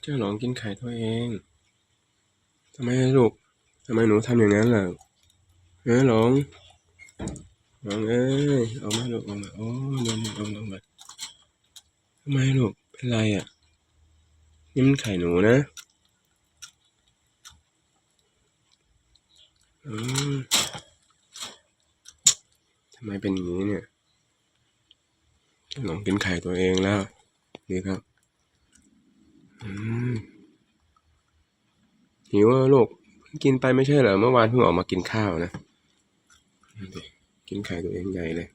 เจ้าหลงกินไข่ตัวเองทำไมลูกทำไมหนูทำอย่างนั้นล่ะเออหลงหลงเอ้ยออกมาลูกออกมาโอ้ลงมาลงลงมาทำไมลูกเป็นไรอะนี่มันไข่หนูนะอืมทำไมเป็นอย่างนี้เนี่ยเจ้าหลงกินไข่ตัวเองแล้วนี่ครับ หิวอะลูกเพิ่งกินไปไม่ใช่เหรอเมื่อวานเพิ่งออกมากินข้าวนะ กินไข่ตัวเองใหญ่เลย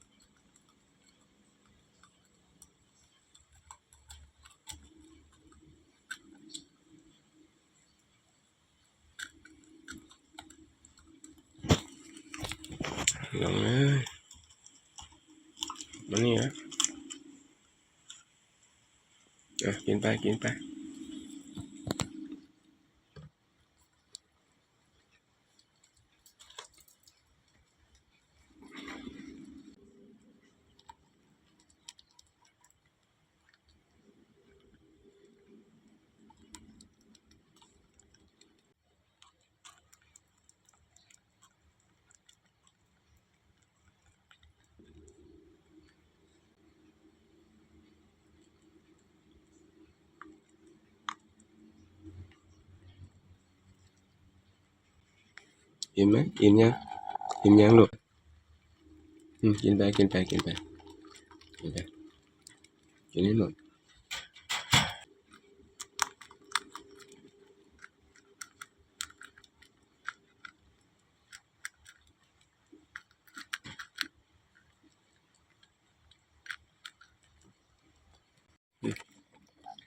ลองเลยมานี่นะอะกินไปกินไป อิ่มไหมอิ่มยังอิ่มยังลูกอืมกินไปกินไปกินไปกินไปกินให้หมด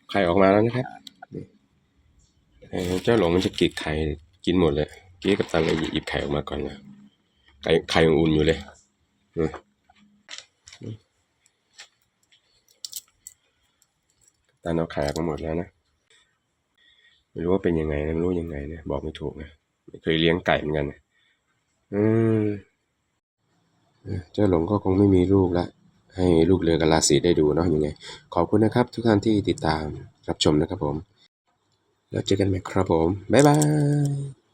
ไข่ออกมาแล้วนะครับเจ้าหลงมันจะกรีดไข่กินหมดเลย กี้กับตันเลยหยิบไข่ออกมาก่อนนะไข่ไข่ยังอุ่นอยู่เลยตันเอาไข่ออกมาหมดแล้วนะไม่รู้ว่าเป็นยังไงนะไม่รู้ยังไงนะบอกไม่ถูกนะไม่เคยเลี้ยงไก่เหมือนกันนะอืมเจ้าหลงก็คงไม่มีลูกละให้ลูกเรือกับราศีได้ดูเนาะยังไง ขอบคุณนะครับทุกท่านที่ติดตามรับชมนะครับผม แล้วเจอกันใหม่ครับผม บ๊ายบาย